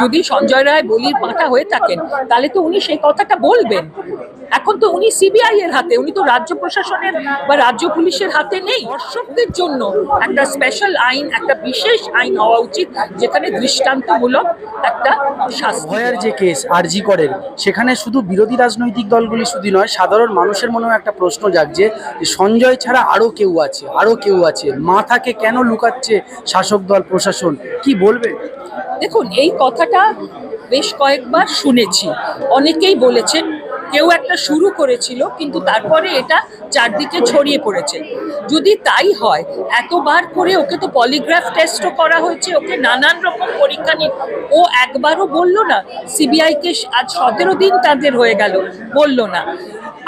যদি সঞ্জয় রায় বলির পাঠা হয়ে থাকেন তাহলে তো উনি সেই কথাটা বলবেন। এখন তো উনি সিবিআই এর হাতে উনি তো রাজ্য প্রশাসনের বা রাজ্য পুলিশের হাতে নেই। দর্শকদের জন্য একটা স্পেশাল আইন একটা বিশেষ আইন হওয়া উচিত যেখানে দৃষ্টান্তমূলক একটা শাস্তি। ভয়ের যে কেস আরজি করেন সেখানে শুধু বিরোধী রাজনৈতিক দলগুলি শুধু নয় সাধারণ মানুষের মনেও একটা প্রশ্ন জাগছে যে সঞ্জয় ছাড়া আরও কেউ আছে আরও কেউ আছে মাথাকে কেন লুকাচ্ছে শাসক দল প্রশাসন? কি বলবেন দেখুন এই কথাটা বেশ কয়েকবার শুনেছি। অনেকেই বলেছেন কেউ একটা শুরু করেছিল, কিন্তু তারপরে এটা চারদিকে ছড়িয়ে পড়েছে। যদি তাই হয়, এতবার করে ওকে তো পলিগ্রাফ টেস্টও করা হয়েছে, ওকে নানান রকম পরীক্ষা নিয়ে। ও একবারও বলল না, সিবিআইকে আজ সতেরো দিন তাদের হয়ে গেল, বলল না।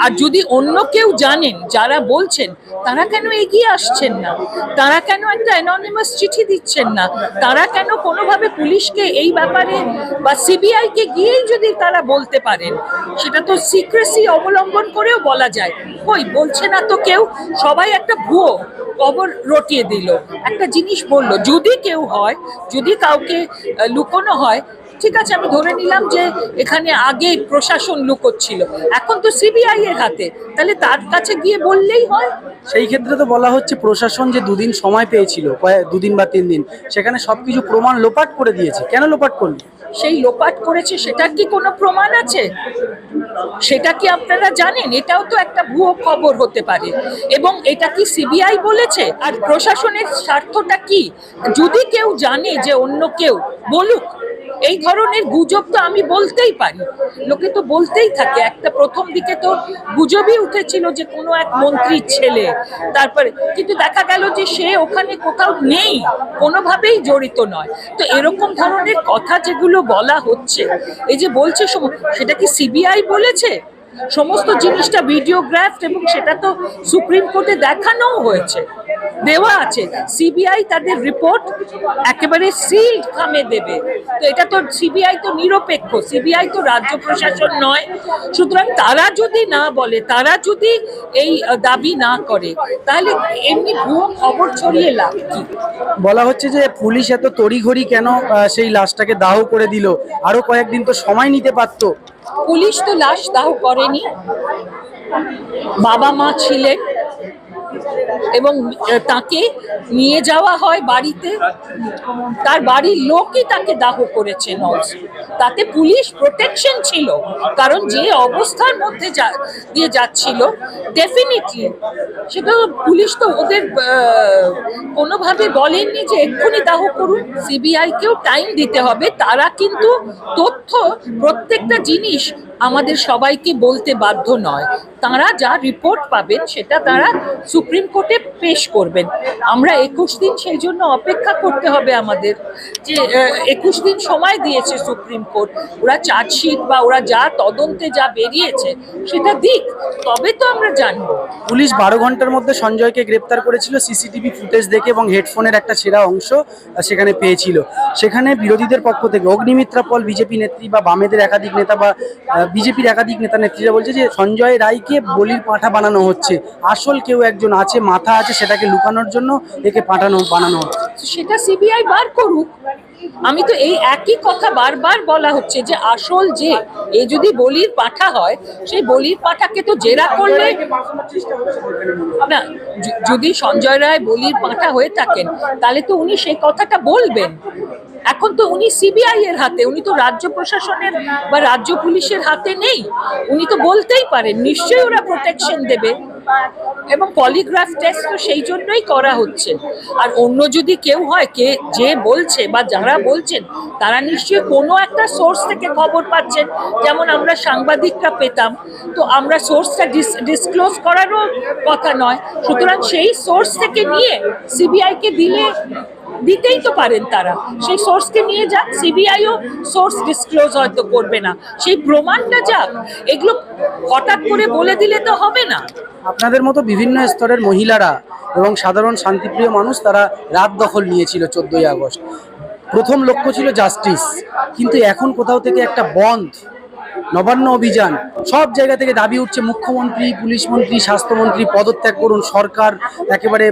আর যদি অন্য কেউ জানেন, যারা বলছেন, তারা কেন এগিয়ে আসছেন না? তারা কেন একটা অ্যাননিমাস চিঠি দিচ্ছেন না? তারা কেন কোনোভাবে পুলিশকে এই ব্যাপারে বা সিবিআইকে গিয়েই যদি তারা বলতে পারেন, সেটা তো সিক্রেসি অবলম্বন করেও বলা যায়। কই বলছে না তো কেউ সবাই একটা ভুয়ো কবর রটিয়ে দিল। একটা জিনিস বলল যদি কেউ হয় যদি কাউকে লুকোনো হয় ঠিক আছে আমি ধরে নিলাম যে এখানে আগে প্রশাসন লুকোচ্ছিল। এখন তো সিবিআই এর হাতে তাহলে তার কাছে গিয়ে বললেই হয়। সেই ক্ষেত্রে তো বলা হচ্ছে প্রশাসন যে দুদিন সময় পেয়েছিল দুদিন বা তিন দিন সেখানে সবকিছু প্রমাণ লোপাট করে দিয়েছে। কেন লোপাট করল? সেই লোপাট করেছে সেটার কি কোনো প্রমাণ আছে? সেটা কি আপনারা জানেন? এটাও তো একটা ভুয়ো খবর হতে পারে। এবং এটা কি সিবিআই বলেছে? আর প্রশাসনের স্বার্থটা কি? যদি কেউ জানে যে অন্য কেউ, বলুক এই ধরনের গুজব তো আমি বলতেই পারি। লোকে তো বলতেই থাকে, একটা প্রথম দিকে তো গুজবই উঠেছিল যে কোনো এক মন্ত্রীর ছেলে, তারপরে কিন্তু দেখা গেল যে সে ওখানে কোথাও নেই, কোনোভাবেই জড়িত নয়। তো এরকম ধরনের কথা যেগুলো বলা হচ্ছে, এই যে বলছে সেটা কি সিবিআই বলেছে? সমস্ত জিনিসটা ভিডিওগ্রাফ এবং সেটা তো সুপ্রিম কোর্টে দেখানোও হয়েছে দেওয়া আছে। সিবিআই তাদের রিপোর্ট একেবারে সিল্ড খামে দেবে। তো এটা তো সিবিআই তো নিরপেক্ষ সিবিআই তো রাজ্য প্রশাসন নয়। সুতরাং তারা যদি না বলে তারা যদি এই দাবি না করে তাহলে এমনি ভুয়ো খবর ছড়িয়ে লাভ কি? বলা হচ্ছে যে পুলিশ এত তড়িঘড়ি কেন সেই লাশটাকে দাহ করে দিল? আরও কয়েকদিন তো সময় নিতে পারতো। পুলিশ তো লাশ দাহ করেনি। বাবা মা ছিলেন এবং তাকে নিয়ে যাওয়া হয় বাড়িতে। তার বাড়ির লোকই তাকে দাহ করেছেন। তাতে পুলিশ প্রোটেকশন ছিল, কারণ যে অবস্থার মধ্যে দিয়ে যাচ্ছিল ডেফিনেটলি সেটা পুলিশ তো ওদের কোনোভাবে বলেননি যে এক্ষুনি দাহ করুন সিবিআইকেও টাইম দিতে হবে। তারা কিন্তু তথ্য, প্রত্যেকটা জিনিস আমাদের সবাইকে বলতে বাধ্য নয়। তারা যা রিপোর্ট পাবেন সেটা তারা সুপ্রিম কোর্টে পেশ করবেন। আমরা একুশ দিন সেই জন্য অপেক্ষা করতে হবে আমাদের যে একুশ দিন সময় দিয়েছে সুপ্রিম কোর্ট। ওরা চার্জশিট বা ওরা যা তদন্তে যা বেরিয়েছে সেটা দিক, তবে তো আমরা জানব। পুলিশ বারো ঘণ্টার মধ্যে সঞ্জয়কে গ্রেপ্তার করেছিল, সিসিটিভি ফুটেজ দেখে এবং হেডফোনের একটা ছেঁড়া অংশ সেখানে পেয়েছিল। সেখানে বিরোধীদের পক্ষ থেকে অগ্নিমিত্রা পল, বিজেপি নেত্রী বা বামেদের একাধিক নেতা বা বিজেপির একাধিক নেতা নেত্রীরা বলছে যে সঞ্জয় রায়কে বলির পাঁঠা বানানো হচ্ছে। আসল কেউ একজন আছে মাথা আছে সেটাকে লুকানোর জন্য একে পাঠানো বানানো হচ্ছে। সেটা সিবিআই বার করুক। আমি তো এই একই কথা বারবার বলা হচ্ছে যে আসল যে এ যদি বলির পাঠা হয় সেই বলির পাঠাকে তো জেরা করলে না যদি সঞ্জয় রায় বলির পাঠা হয়ে থাকেন তাহলে তো উনি সেই কথাটা বলবেন। এখন তো উনি সিবিআই এর হাতে, উনি তো রাজ্য প্রশাসনের বা রাজ্য পুলিশের হাতে নেই। উনি তো বলতেই পারেন, নিশ্চয়ই ওরা প্রোটেকশন দেবে। এবং পলিগ্রাফ টেস্ট তো সেই জন্যই করা হচ্ছে। আর অন্য যদি কেউ হয়, কে যে বলছে বা যারা বলছেন, তারা নিশ্চয়ই কোনো একটা সোর্স থেকে খবর পাচ্ছেন। যেমন আমরা সাংবাদিকরা পেতাম, তো আমরা সোর্সটা ডিসক্লোজ করারও কথা নয়। সুতরাং সেই সোর্স থেকে নিয়ে সিবিআইকে দিলে দিতেই তো পারেন তারা। সেই সোর্সকে নিয়ে যাক সিবিআইও সোর্স ডিসক্লোজ হয়তো করবে না। সেই প্রমাণটা যাক, এগুলো হঠাৎ করে বলে দিলে তো হবে না। আপনাদের মতো বিভিন্ন স্তরের মহিলারা এবং সাধারণ শান্তিপ্রিয় মানুষ তারা রাত দখল নিয়েছিল চোদ্দই আগস্ট। প্রথম লক্ষ্য ছিল জাস্টিস কিন্তু এখন কোথাও থেকে একটা বন্ধ নবান্ন অভিযান। সব জায়গা থেকে দাবি উঠছে মুখ্যমন্ত্রী পুলিশ মন্ত্রী স্বাস্থ্যমন্ত্রী পদত্যাগ করুন, সরকার একেবারে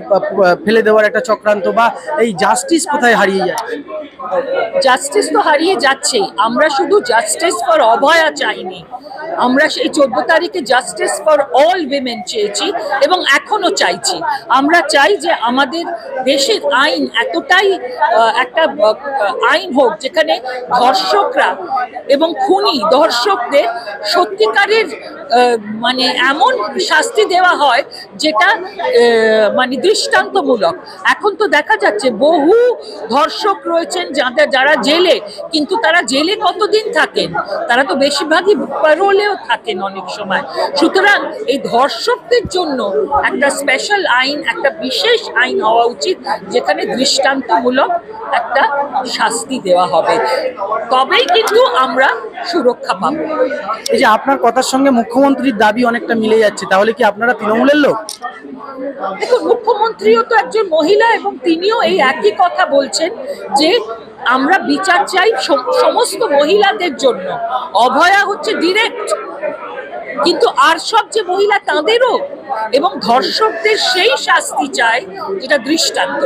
ফেলে দেওয়ার একটা চক্রান্ত বা এই জাস্টিস কোথায় হারিয়ে যাচ্ছে? জাস্টিস তো হারিয়ে যাচ্ছেই। আমরা শুধু জাস্টিস ফর অভয়া চাইনি। আমরা সেই চোদ্দ তারিখে জাস্টিস ফর অল উইমেন চেয়েছি এবং এখনও চাইছি। আমরা চাই যে আমাদের দেশের আইন এতটাই একটা আইন হোক যেখানে ধর্ষকরা এবং খুনি ধর্ষকদের সত্যিকারের মানে এমন শাস্তি দেওয়া হয় যেটা মানে দৃষ্টান্তমূলক। এখন তো দেখা যাচ্ছে বহু ধর্ষক রয়েছেন যাদের যারা জেলে, কিন্তু তারা জেলে কতদিন থাকেন? তারা তো বেশিরভাগই প্যারোলেও থাকেন অনেক সময়। সুতরাং এই ধর্ষকদের জন্য একটা স্পেশাল আইন, একটা বিশেষ আইন হওয়া উচিত, যেখানে দৃষ্টান্তমূলক একটা শাস্তি দেওয়া হবে। তবেই কিন্তু আমরা সুরক্ষা পাবো। এই যে আপনার কথার সঙ্গে মুখ্যমন্ত্রীর দাবি অনেকটা মিলে যাচ্ছে, তাহলে কি আপনারা তৃণমূলের লোক? দেখুন, মুখ্যমন্ত্রীও তো একজন মহিলা এবং তিনিও এই একই কথা বলছেন যে আমরা বিচার চাই সমস্ত মহিলাদের জন্য। অভয়া হচ্ছে ডিরেক্ট কিন্তু আর সব যে মহিলা তাঁদেরও এবং ধর্ষকদের সেই শাস্তি চায়, যেটা দৃষ্টান্ত।